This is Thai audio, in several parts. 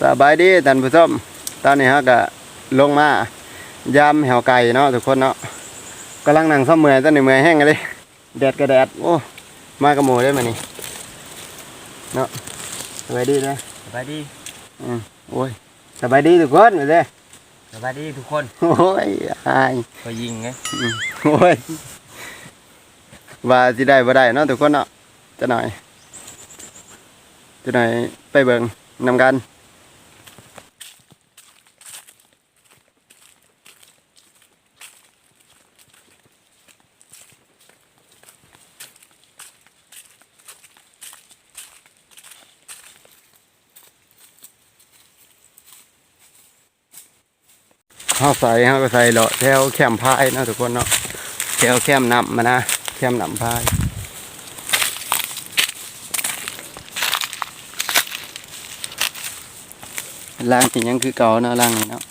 สบายดีท่านผู้ชมตอนนี้ฮะก็ลงมายามแหวไก่เนาะทุกคนเนาะกำลังนั่งซ้อมเมื่อยตอนนี้เมื่อยแห้งเลยแดดก็แดดโอ้มากระโมได้มานี่เนาะสบายดีเลยสบายดีอืมโอ้ยสบายดีทุกคนเลยสบายดีทุกคน โอ้ยอายพอยิงไงอืมโอ้ยว่าสิได้บ่ได้เนาะทุกคนเนาะจะหน่อยจะหน่อยไปเบิ่งนำกัน เขาใส่เขาก็ใส่เลาะแถวแคมพายนะทุกคนเนาะแถวแคมนำมานะแคมนำพายล่างนี่ยังคือเก่าเนาะล่างนี่เนาะ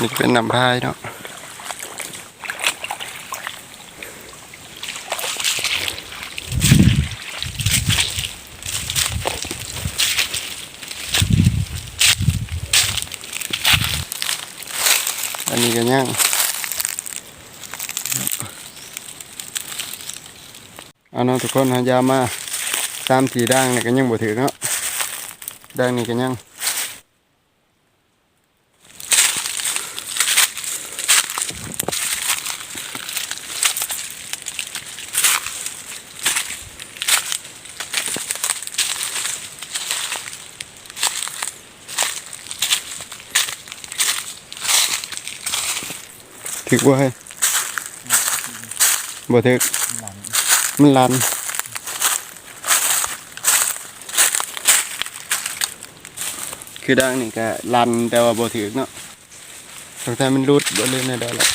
นี่เป็นนำพายเนาะ อันนี้ก็ย่างเอาเนาะทุกคนหายามาตามสีด่างนี่ก็ยังบ่ถือเนาะด่างนี่ก็ยัง ถือว่าให้บ่ถือหลังมันลันคือดังนี่ก็ลันแต่ว่าบ่ถึกเนาะสงสัยมันรุดบ่เลยในได้ละ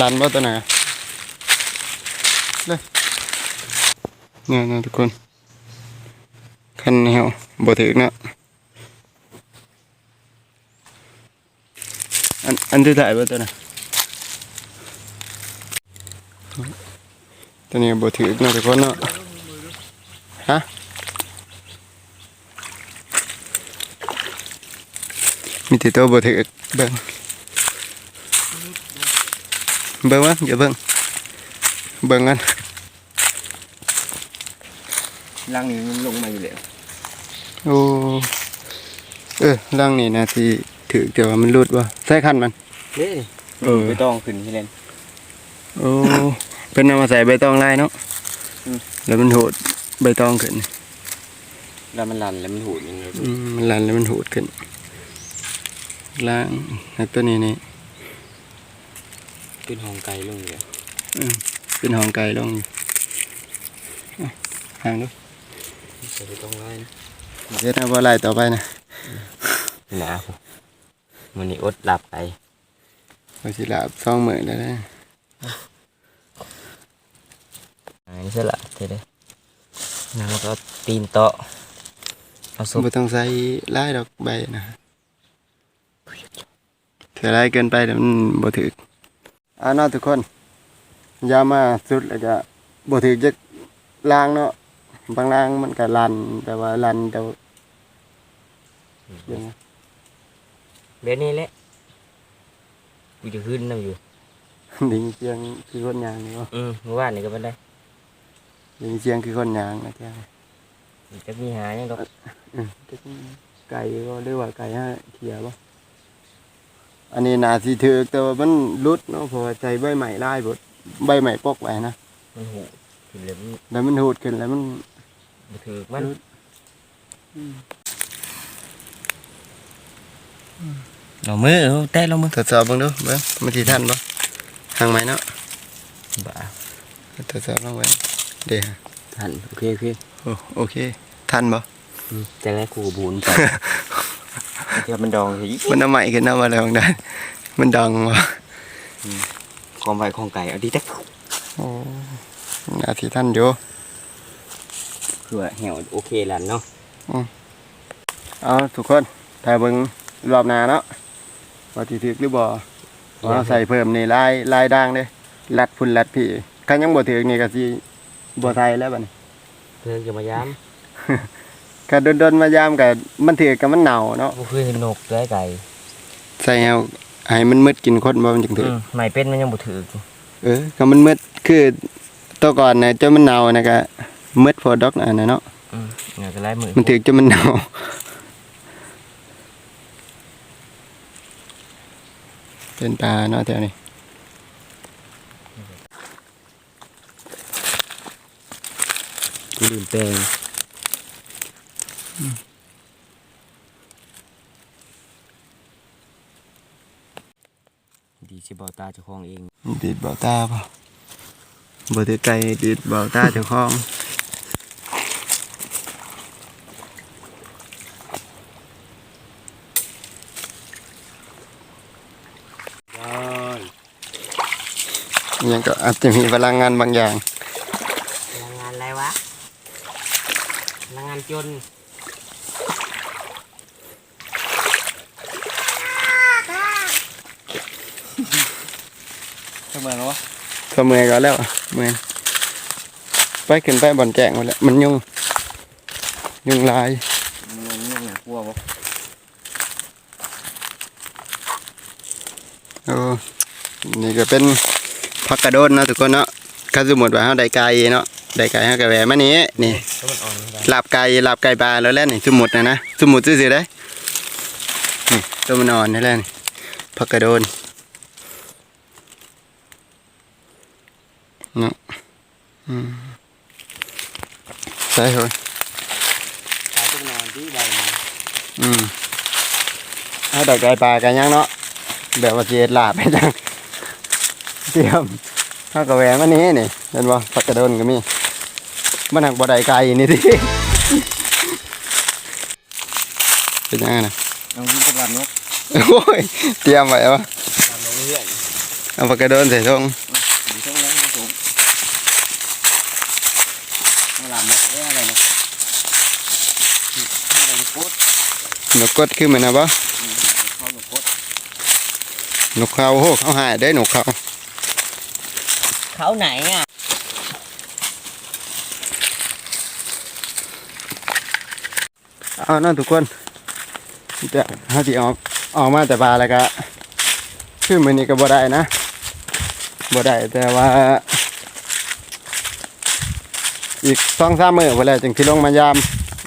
ลันบ่ตัวไหนเลยเนี่ยนะทุกคนคันแนวบ่ถึกเนาะ อันอันที่ถ่ายบ่ตัวน่ะตัวนี้บ่ถึกเนาะทุกคนเนาะฮะมีแต่ตัวบ่ถือเบิ่งเบิ่งวะอย่า เบิ่งเบิ่งกันล่างนี้มันลงมาอยู่แล้วโอ้เออร่างนี่นะที่ถือแต่ว่ามันรุดวะใส่คันมันเฮ้เออไม่ต้องขึ้นที่เล่น โอ้เป็นนำมาใส่ใบตองลายเนาะอืม แล้วมันโหดใบตองขึ้นแล้วมันลันแล้วมันหูดยังไงอืมมันลันแล้วมันโหดขึ้นล่างไอ้ตัวนี้นี่ ขึ้นห้องไกลลงอยู่แล้วเป็นห้องไก่ลงอยู่อะห่างดูจะไปต้องไล่นะเดี๋ยวนะว่าลายต่อไปนะหนาผมมันนี่อดหลับไป ว่าสิลาบสองหมื่นแล้วนะอันนี้ใช่ละเท่เลยน้ำก็ตีนโตะเอาซุปไม่ต้องใส่ลายดอกใบนะเถื่อลายเกินไปเดี๋ยวมันบ่ถึกอ่าเนาะทุกคนอยามาสุดแล้วก็บ่ถึกจะล้างเนาะบางล้างมันก็ลันแต่ว่าลันแต่ว่ายังไงเดี๋ยวนี้แหละ กูจะขึ้นน้ำอยู่ ดิงเสียงคือคนยางนี่วะอืมเมื่อวานนี่ก็ไม่ได้ดิงเสียงคือคนยางนะแกจะมีหายังดอกอืมจักไก่ก็เรียกว่าไก่ฮะเขียบ่อันนี้นาสิถือกแต่ว่ามันรุดเนาะเพราะว่าใจใบใหม่ลายบดใบใหม่ปกไว้นะมันหูขึ้นเลยมันแล้วมันหูดขึ้นแล้วมันบ่ถือมัน เรามือเอาแตะเรามือทดสอบเบ้างดูเบ้างมันสิทันบ่ทางไหมเนาะบ้าทดสอบลองไว้เดี๋ยวทันโอเคโอเคโอ้โอเค ทันบ่จะแรกกูบูนไปเดี๋ยวมันดองสิมันเอาใหม่ขึ้นเอามาแล้วได้มันดังว่ะความไวของไก่เอาดีแท็กโอ้นาทีทันอยู่คือว่าเหี่ยวโอเคแล้วเนาะเอาทุกคนถ่ายเบิ่งรอบหน้าเนาะ ว่าสิถึกหรือบ่ว่าใส่เพิ่มนี่ลายลายด่างเด้ลัดพุ่นลัดพี่คันยังบ่ถึงนี่ก็สิบ่ไทยแล้วบัดนี้เพิ่งจะมาย้ก็โดนๆมายามก็มันถือก็มันหนาวเนาะำบ่เคยเห็นนกได้ไก่ใส่แฮวให้มันมืดกินคนบ่มันจึงถืออือมใหม่เป็นมันยังบ่ถือเออก็มันมืดคือตัวก่อนน่ะจนมันหนาวน่ะก็มืดพอดอกน่ะนะเนาะอืมเนี่ยก็ไล่มือมันถือจนมันหนา เป็นปลาเนาะแถวนี้กูลืมแปลงดีสิบ่ตาเจ้าของเองดีดเบาตาป่ะบ่ถือไกลดีดเบาตาเจ้าของ ยังก็อาจจะมีพลังงานบางอย่าง พลังงานอะไรวะ พลังงานจนทำไมวะก็เมื่อยก็แล้วเมื่อยไปขึ้นไปบ่อนแจงหมดแล้วมันยุ่ง ยุ่งหลายมันยังหนักกลัวบ่โอ้นี่ก็เป็น ผักกระโดนเนาะทุกคนเนาะถ้าสมมติว่าเฮาได้ไก่เนาะได้ไก่เฮาก็แหวะมานี้นี่ก็มันอ่อนได้ลาบไก่ลาบไก่ปลาแล้วแหล้วนี่สมมุตินะนะสมมุติซื่อๆได้นี่ตัวมันอ่อนนี่แหละนี่ผักกระโดนเนาะอืมใช่เหรอตายต้องนอนที่ใดมาอืมเอาไดอกไก่ปลากันยังเนาะแบบว่าเจ็ดลาบไปจัง เตรียมข้าวกระแหวมันนี้นี่เห็นบ่ผักกระโดนก็มีมันหักบ่ได้ไก่นี่ดิเป็นยังไงนะน้องกินกับลาบนกโอ้ยเตรียมไว้วะลาบนกเรื่อยเอาผักกระโดนใส่ทงอยู่ช่องนั้นสูงลาบนกเอ้อะไรนะอะไรนะโคตรนกกดขึ้นมานะบ่เขาหนกโคตรนกเขาโอ้โหเขาหายได้นกเขา เขาไหนอะ เอาเนาะทุกคนจะหาที่ออกออกมาแต่ปลาแล้วก็ขึ้นมือนี้ก็บ่ได้นะบ่ได้แต่ว่า อีกสองสามมื้อพอแล้วจึงสิลงมายาม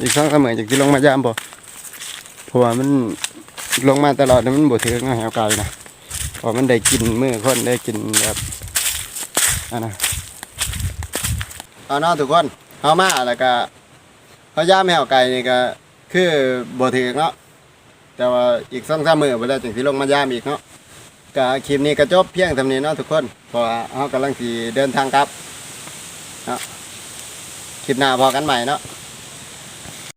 อีกสองสามมื้อจึงสิลงมายามบ่เพราะว่ามันลงมาตลอดแล้วมันบ่ถึงเนาะแหวไกลนะเพราะมันได้กินมือคนได้กินแบบ อันนะเอาเนาะทุกคนเอามาแล้วก็เขาย่ามแหวไก่นี่ก็คือบ่ถึงเนาะแต่ว่าอีกสองสามมื้อพอแล้วจึงสิลงมายามอีกเนาะก็คลิปนี้ก็จบเพียงเท่านี้เนาะทุกคนเพราะว่าเฮากำลังสิเดินทางกลับเนาะคลิปหน้าพอกันใหม่เนาะ